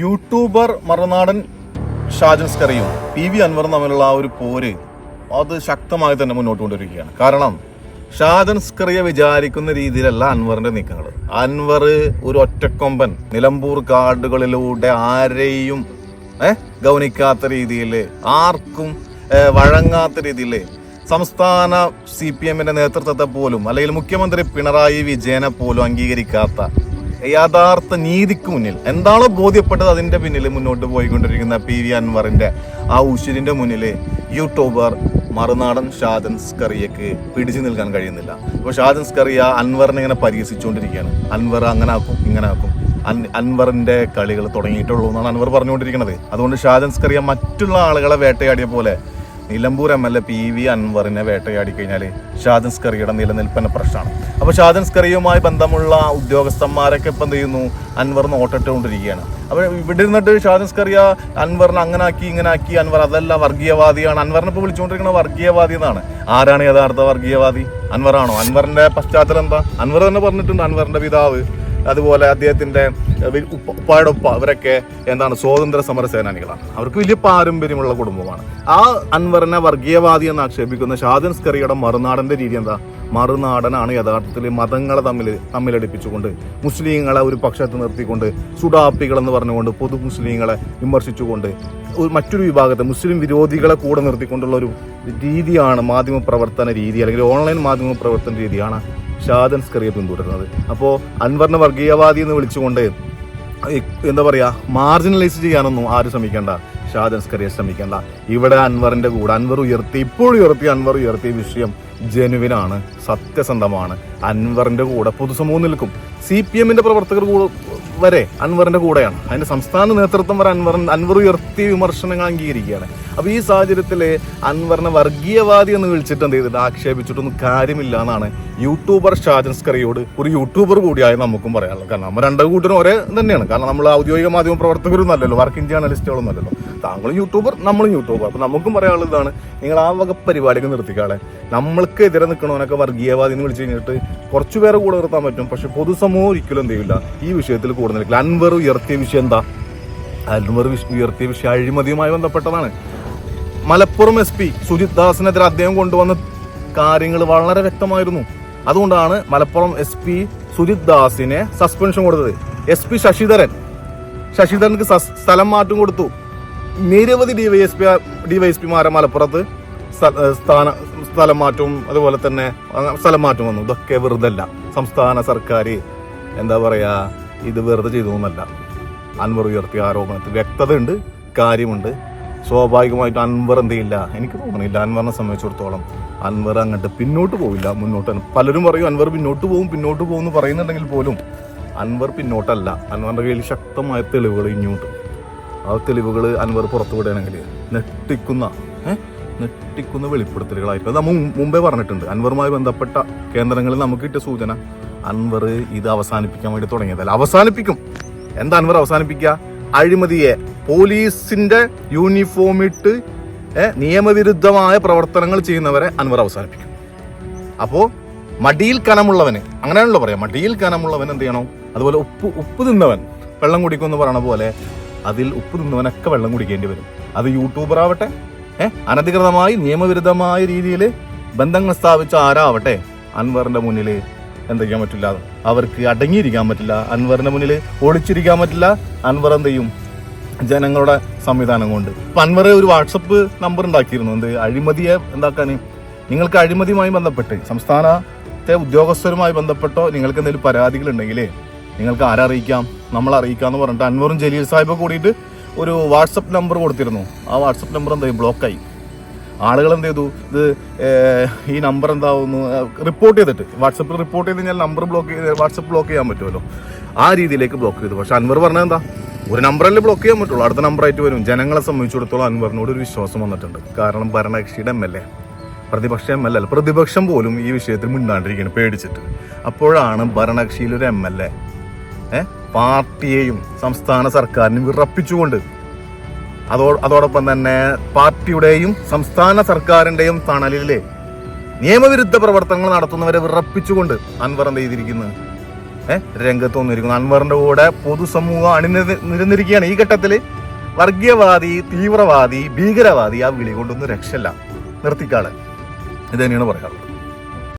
YouTuber Marunadan Shajan സ്കറിയും P V അൻവറും തമ്മിലുള്ള ആ ഒരു പോര് അത് ശക്തമായി തന്നെ മുന്നോട്ട് കൊണ്ടിരിക്കുകയാണ് കാരണം ഷാജൻ സ്കറിയെ വിചാരിക്കുന്ന രീതിയിലല്ല അൻവറിന്റെ നീക്കങ്ങൾ അൻവർ ഒരു ഒറ്റക്കൊമ്പൻ. നിലമ്പൂർ കാർഡുകളിലൂടെ ആരെയും ഏ ഗൗനിക്കാത്ത രീതിയിൽ ആർക്കും വഴങ്ങാത്ത രീതിയിൽ സംസ്ഥാന സി പി എമ്മിന്റെ നേതൃത്വത്തെ പോലും അല്ലെങ്കിൽ മുഖ്യമന്ത്രി പിണറായി വിജയനെ പോലും അംഗീകരിക്കാത്ത യഥാർത്ഥ നീതിക്ക് മുന്നിൽ. എന്താണോ ബോധ്യപ്പെട്ടത് അതിന്റെ പിന്നിൽ മുന്നോട്ട് പോയിക്കൊണ്ടിരിക്കുന്ന പി വി അൻവറിന്റെ ആ ഉശിരിന്റെ മുന്നിൽ യൂട്യൂബർ മറുനാടൻ ഷാജൻ സ്കറിയക്ക് പിടിച്ചു നിൽക്കാൻ കഴിയുന്നില്ല. അപ്പോൾ ഷാജൻ സ്കറിയ അൻവറിനെ ഇങ്ങനെ പരിഹസിച്ചുകൊണ്ടിരിക്കുകയാണ്. അൻവർ അങ്ങനെ ആക്കും ഇങ്ങനെ ആക്കും. അൻ- അൻവറിന്റെ കളികൾ തുടങ്ങിയിട്ടുള്ളൂ എന്നാണ് അൻവർ പറഞ്ഞുകൊണ്ടിരിക്കുന്നത്. അതുകൊണ്ട് ഷാജൻ സ്കറിയ മറ്റുള്ള ആളുകളെ വേട്ടയാടിയ പോലെ Nilambur M L A P V അൻവറിനെ വേട്ടയാടി കഴിഞ്ഞാൽ ഷാദൻ സ്കറിയുടെ നിലനിൽപ്പിന് പ്രശ്നമാണ്. അപ്പോൾ ഷാദൻ സ്കറിയുമായി ബന്ധമുള്ള ഉദ്യോഗസ്ഥന്മാരൊക്കെ ഇപ്പം എന്ത് ചെയ്യുന്നു അൻവർ നോട്ടിട്ടുകൊണ്ടിരിക്കുകയാണ്. അപ്പോൾ ഇവിടെ ഇരുന്നിട്ട് ഷാദൻ സ്കറിയ അൻവറിനെ അങ്ങനെ ആക്കി ഇങ്ങനെ ആക്കി അൻവർ അതല്ല വർഗീയവാദിയാണ്. അൻവറിനെ ഇപ്പോൾ വിളിച്ചുകൊണ്ടിരിക്കുന്ന വർഗീയവാദി എന്നാണ്. ആരാണ് യഥാർത്ഥ വർഗീയവാദി? അൻവറാണോ? അൻവറിന്റെ പശ്ചാത്തലം എന്താ? അൻവർ തന്നെ പറഞ്ഞിട്ടുണ്ട് അൻവറിന്റെ പിതാവ്. അതുപോലെ ഉപ്പ- ഉപ്പായുടെ ഉപ്പ അവരൊക്കെ എന്താണ് സ്വാതന്ത്ര്യ സമര സേനാനികളാണ്. അവർക്ക് വലിയ പാരമ്പര്യമുള്ള കുടുംബമാണ്. ആ അൻവറിനെ വർഗീയവാദി എന്ന് ആക്ഷേപിക്കുന്ന ഷാജൻ സ്കറിയുടെ മറുനാടന്റെ രീതി എന്താ? മറുനാടനാണ് യഥാർത്ഥത്തിൽ മതങ്ങളെ തമ്മിൽ തമ്മിലടിപ്പിച്ചുകൊണ്ട് മുസ്ലിങ്ങളെ ഒരു പക്ഷത്ത് നിർത്തിക്കൊണ്ട് സുഡാപ്പികൾ എന്ന് പറഞ്ഞുകൊണ്ട് പൊതു മുസ്ലിങ്ങളെ വിമർശിച്ചുകൊണ്ട് ഒരു മറ്റൊരു വിഭാഗത്തെ മുസ്ലിം വിരോധികളെ കൂടെ നിർത്തിക്കൊണ്ടുള്ള ഒരു രീതിയാണ് മാധ്യമ പ്രവർത്തന രീതി അല്ലെങ്കിൽ ഓൺലൈൻ മാധ്യമ പ്രവർത്തന രീതിയാണ് ഷാദൻ സ്കറിയെ പിന്തുടരുന്നത്. അപ്പോൾ അൻവറിനെ വർഗീയവാദി എന്ന് വിളിച്ചുകൊണ്ട് എന്താ പറയുക മാർജിനലൈസ് ചെയ്യാനൊന്നും ആരും ശ്രമിക്കേണ്ട. ഷാദൻ സ്കറിയെ ശ്രമിക്കേണ്ട. ഇവിടെ അൻവറിന്റെ കൂടെ അൻവർ ഉയർത്തി ഇപ്പോൾ ഉയർത്തി അൻവർ ഉയർത്തിയ വിഷയം ജനുവിനാണ് സത്യസന്ധമാണ്. അൻവറിന്റെ കൂടെ പൊതുസമൂഹം നിൽക്കും. സി പി എമ്മിന്റെ പ്രവർത്തകർ വരെ അൻവറിന്റെ കൂടെയാണ്. അതിന്റെ സംസ്ഥാന നേതൃത്വം വരെ അൻവർ അൻവർ ഉയർത്തിയ വിമർശനങ്ങൾ അംഗീകരിക്കുകയാണ്. അപ്പൊ ഈ സാഹചര്യത്തിൽ അൻവറിനെ വർഗീയവാദി എന്ന് വിളിച്ചിട്ട് എന്ത് ചെയ്തിട്ട് ആക്ഷേപിച്ചിട്ടൊന്നും കാര്യമില്ല എന്നാണ് യൂട്യൂബർ ഷാജൻ സ്കറിയോട് ഒരു യൂട്യൂബർ കൂടിയായ നമുക്കും പറയാനുള്ളത്. കാരണം നമ്മൾ രണ്ടു കൂട്ടരും ഒരേ തന്നെയാണ്. കാരണം നമ്മൾ ഔദ്യോഗിക മാധ്യമ പ്രവർത്തകരൊന്നും അല്ലല്ലോ വർക്കിംഗ് ജേർണലിസ്റ്റുകളൊന്നും അല്ലല്ലോ. താങ്കളും യൂട്യൂബർ നമ്മളും യൂട്യൂബർ. അപ്പൊ നമുക്കും പറയാനുള്ളത് ഇതാണ് നിങ്ങൾ ആ വക പരിപാടിക്ക് നിർത്തിക്കാളെ. നമ്മൾക്ക് എതിരെ നിൽക്കണവനൊക്കെ വർഗീയവാദി എന്ന് വിളിച്ചു കഴിഞ്ഞിട്ട് കുറച്ചു പേരെ കൂടെ നിർത്താൻ പറ്റും. പക്ഷെ പൊതുസമൂഹം ഒരിക്കലും എന്ത് ചെയ്യില്ല. ഈ വിഷയത്തിൽ കൂടുതൽ അൻവർ ഉയർത്തിയ വിഷയം എന്താ? അൻവർ ഉയർത്തിയ വിഷയം അഴിമതിയുമായി ബന്ധപ്പെട്ടതാണ്. മലപ്പുറം എസ് പി സുജിത് ദാസിനെതിരെ അദ്ദേഹം കൊണ്ടുവന്ന കാര്യങ്ങൾ വളരെ വ്യക്തമായിരുന്നു. അതുകൊണ്ടാണ് മലപ്പുറം എസ് പി സുജിത് ദാസിനെ സസ്പെൻഷൻ കൊടുത്തത്. S P Sasidharan. ശശിധരൻക്ക് സ്ഥലം മാറ്റം കൊടുത്തു. നിരവധി ഡിവൈഎസ്പി ഡിവൈഎസ്പിമാരെ മലപ്പുറത്ത് സ്ഥ- മലപ്പുറത്ത് സ്ഥാന സ്ഥലം മാറ്റവും അതുപോലെ തന്നെ സ്ഥലം മാറ്റം വന്നു. ഇതൊക്കെ വെറുതെ അല്ല സംസ്ഥാന സർക്കാർ എന്താ പറയുക ഇത് വെറുതെ ചെയ്തു എന്നല്ല. അൻവർ ഉയർത്തിയ ആരോപണത്തിൽ വ്യക്തതയുണ്ട് കാര്യമുണ്ട്. സ്വാഭാവികമായിട്ടും അൻവർ എന്ത് ചെയ്യില്ല? എനിക്ക് തോന്നുന്നില്ല അൻവറിനെ സംബന്ധിച്ചിടത്തോളം അൻവർ അങ്ങോട്ട് പിന്നോട്ട് പോവില്ല മുന്നോട്ട് പലരും പറയും അൻവർ പിന്നോട്ട് പോകും പിന്നോട്ട് പോകും എന്ന് പറയുന്നുണ്ടെങ്കിൽ പോലും അൻവർ പിന്നോട്ടല്ല. അൻവറിന്റെ കയ്യിൽ ശക്തമായ തെളിവുകൾ ഇങ്ങോട്ട് ആ തെളിവുകൾ അൻവർ പുറത്തു വിടുകയാണെങ്കിൽ നെട്ടിക്കുന്ന നെട്ടിക്കുന്ന വെളിപ്പെടുത്തലുകളായിരിക്കും നമ്മൾ മുമ്പേ പറഞ്ഞിട്ടുണ്ട്. അൻവറുമായി ബന്ധപ്പെട്ട കേന്ദ്രങ്ങളിൽ നമുക്ക് കിട്ടിയ സൂചന അൻവർ ഇത് അവസാനിപ്പിക്കാൻ വേണ്ടി തുടങ്ങിയതല്ല. അവസാനിപ്പിക്കും. എന്താ അൻവർ അവസാനിപ്പിക്കുക? അഴിമതിയെ പോലീസിന്റെ യൂണിഫോം ഇട്ട് നിയമവിരുദ്ധമായ പ്രവർത്തനങ്ങൾ ചെയ്യുന്നവരെ അൻവർ അവസാനിപ്പിക്കും. അപ്പോ മടിയിൽ കനമുള്ളവന് അങ്ങനെയാണല്ലോ പറയാം മടിയിൽ കനമുള്ളവൻ എന്ത് ചെയ്യണം? അതുപോലെ ഉപ്പ് ഉപ്പ് തിന്നവൻ. വെള്ളം കുടിക്കുമെന്ന് പറയണ പോലെ അതിൽ ഉപ്പ് തിന്നവനൊക്കെ വെള്ളം കുടിക്കേണ്ടി വരും. അത് യൂട്യൂബർ ആവട്ടെ ഏഹ് അനധികൃതമായി നിയമവിരുദ്ധമായ രീതിയിൽ ബന്ധങ്ങൾ സ്ഥാപിച്ച ആരാവട്ടെ അൻവറിന്റെ മുന്നിൽ എന്ത് ചെയ്യാൻ പറ്റില്ല. അവർക്ക് അടങ്ങിയിരിക്കാൻ പറ്റില്ല. അൻവറിന്റെ മുന്നിൽ ഒളിച്ചിരിക്കാൻ പറ്റില്ല. അൻവർ എന്ത് ചെയ്യും? ജനങ്ങളുടെ സംവിധാനം കൊണ്ട്. അപ്പൊ അൻവർ ഒരു വാട്സപ്പ് നമ്പർ ഉണ്ടാക്കിയിരുന്നു. എന്ത്? അഴിമതിയെ എന്താക്കാൻ നിങ്ങൾക്ക് അഴിമതിയുമായി ബന്ധപ്പെട്ട് സംസ്ഥാനത്തെ ഉദ്യോഗസ്ഥരുമായി ബന്ധപ്പെട്ടോ നിങ്ങൾക്ക് എന്തെങ്കിലും പരാതികൾ ഉണ്ടെങ്കിൽ നിങ്ങൾക്ക് നമ്മൾ അറിയിക്കാം എന്ന് പറഞ്ഞിട്ട് അൻവറും ജലീൽ സാഹിബ് കൂടിയിട്ട് ഒരു വാട്സപ്പ് നമ്പർ കൊടുത്തിരുന്നു. ആ വാട്സപ്പ് നമ്പർ എന്തായി? ബ്ലോക്കായി. ആളുകൾ എന്ത് ചെയ്തു ഇത് ഈ നമ്പർ എന്താവുന്നു? റിപ്പോർട്ട് ചെയ്തിട്ട്. വാട്സപ്പിൽ റിപ്പോർട്ട് ചെയ്ത് കഴിഞ്ഞാൽ നമ്പർ ബ്ലോക്ക് ചെയ്ത് വാട്സപ്പ് ബ്ലോക്ക് ചെയ്യാൻ പറ്റുമല്ലോ. ആ രീതിയിലേക്ക് ബ്ലോക്ക് ചെയ്തു. പക്ഷെ അൻവർ പറഞ്ഞത് എന്താ? ഒരു നമ്പറല്ലേ ബ്ലോക്ക് ചെയ്യാൻ പറ്റുള്ളൂ. അടുത്ത നമ്പറായിട്ട് വരും. ജനങ്ങളെ സംബന്ധിച്ചിടത്തോളം അൻവറിനോട് ഒരു വിശ്വാസം വന്നിട്ടുണ്ട്. കാരണം ഭരണകക്ഷിയുടെ എം എൽ എ പ്രതിപക്ഷ എം എൽ എ പ്രതിപക്ഷം പോലും ഈ വിഷയത്തിൽ മിണ്ടാണ്ടിരിക്കുകയാണ് പേടിച്ചിട്ട്. അപ്പോഴാണ് ഭരണകക്ഷിയിലൊരു എം എൽ എ പാർട്ടിയെയും സംസ്ഥാന സർക്കാരിനെയും വിറപ്പിച്ചുകൊണ്ട് അതോ അതോടൊപ്പം തന്നെ പാർട്ടിയുടെയും സംസ്ഥാന സർക്കാരിന്റെയും തണലിലെ നിയമവിരുദ്ധ പ്രവർത്തനങ്ങൾ നടത്തുന്നവരെ വിറപ്പിച്ചുകൊണ്ട് അൻവർ എന്ത് ചെയ്തിരിക്കുന്നത് ഏഹ് രംഗത്ത് വന്നിരിക്കുന്നു. അൻവറിന്റെ കൂടെ പൊതുസമൂഹം അണിനിരന്നിരിക്കുകയാണ് ഈ ഘട്ടത്തിൽ വർഗീയവാദി തീവ്രവാദി ഭീകരവാദി ആ വിളി കൊണ്ടൊന്നും രക്ഷയില്ല. നിർത്തിക്കാളെ. ഇത് തന്നെയാണ് പറയാറുള്ളത്